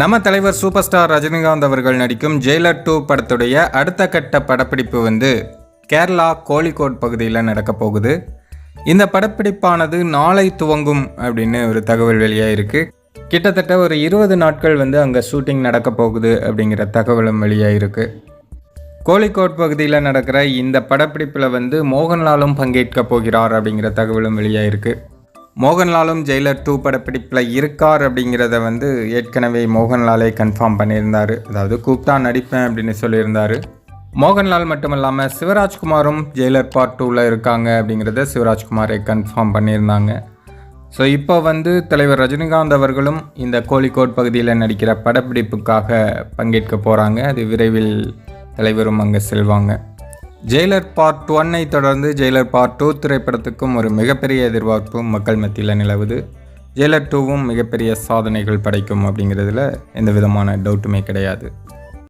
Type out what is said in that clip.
நம்ம தலைவர் super star Rajinikanth அவர்கள் நடிக்கும் ஜெயிலர் டூ படத்துடைய அடுத்த கட்ட படப்பிடிப்பு வந்து கேரளா கோழிக்கோட் பகுதியில் நடக்க போகுது. இந்த படப்பிடிப்பானது நாளை துவங்கும் அப்படின்னு ஒரு தகவல் வெளியாக இருக்குது கிட்டத்தட்ட ஒரு இருபது நாட்கள் வந்து அங்கே ஷூட்டிங் நடக்க போகுது அப்படிங்கிற தகவலும் வெளியாயிருக்கு கோழிக்கோட் பகுதியில் நடக்கிற இந்த படப்பிடிப்பில் வந்து மோகன்லாலும் பங்கேற்க போகிறார் அப்படிங்கிற தகவலும் வெளியாக இருக்குது மோகன்லாலும் ஜெயிலர் டூ படப்பிடிப்பில் இருக்கார் அப்படிங்கிறத வந்து ஏற்கனவே மோகன்லாலே கன்ஃபார்ம் பண்ணியிருந்தார். அதாவது கூப்பிட்டா நடிப்பேன் அப்படின்னு சொல்லியிருந்தார். மோகன்லால் மட்டும் இல்லாமல் சிவராஜ்குமாரும் ஜெயிலர் பார்ட் டூவில் இருக்காங்க அப்படிங்கிறத சிவராஜ்குமாரை கன்ஃபார்ம் பண்ணியிருந்தாங்க. ஸோ இப்போ வந்து தலைவர் ரஜினிகாந்த் அவர்களும் இந்த கோழிக்கோட் பகுதியில் நடிக்கிற படப்பிடிப்புக்காக பங்கேற்க போகிறாங்க அது விரைவில் தலைவரும் அங்கே செல்வாங்க. ஜெயிலர் பார்ட் ஒன்னை தொடர்ந்து ஜெயிலர் பார்ட் டூ திரைப்படத்துக்கும் ஒரு மிகப்பெரிய எதிர்பார்ப்பும் மக்கள் மத்தியில் நிலவுது. ஜெயிலர் டூவும் மிகப்பெரிய சாதனைகள் படைக்கும் அப்படிங்கிறதுல எந்த விதமான டவுட்டுமே கிடையாது.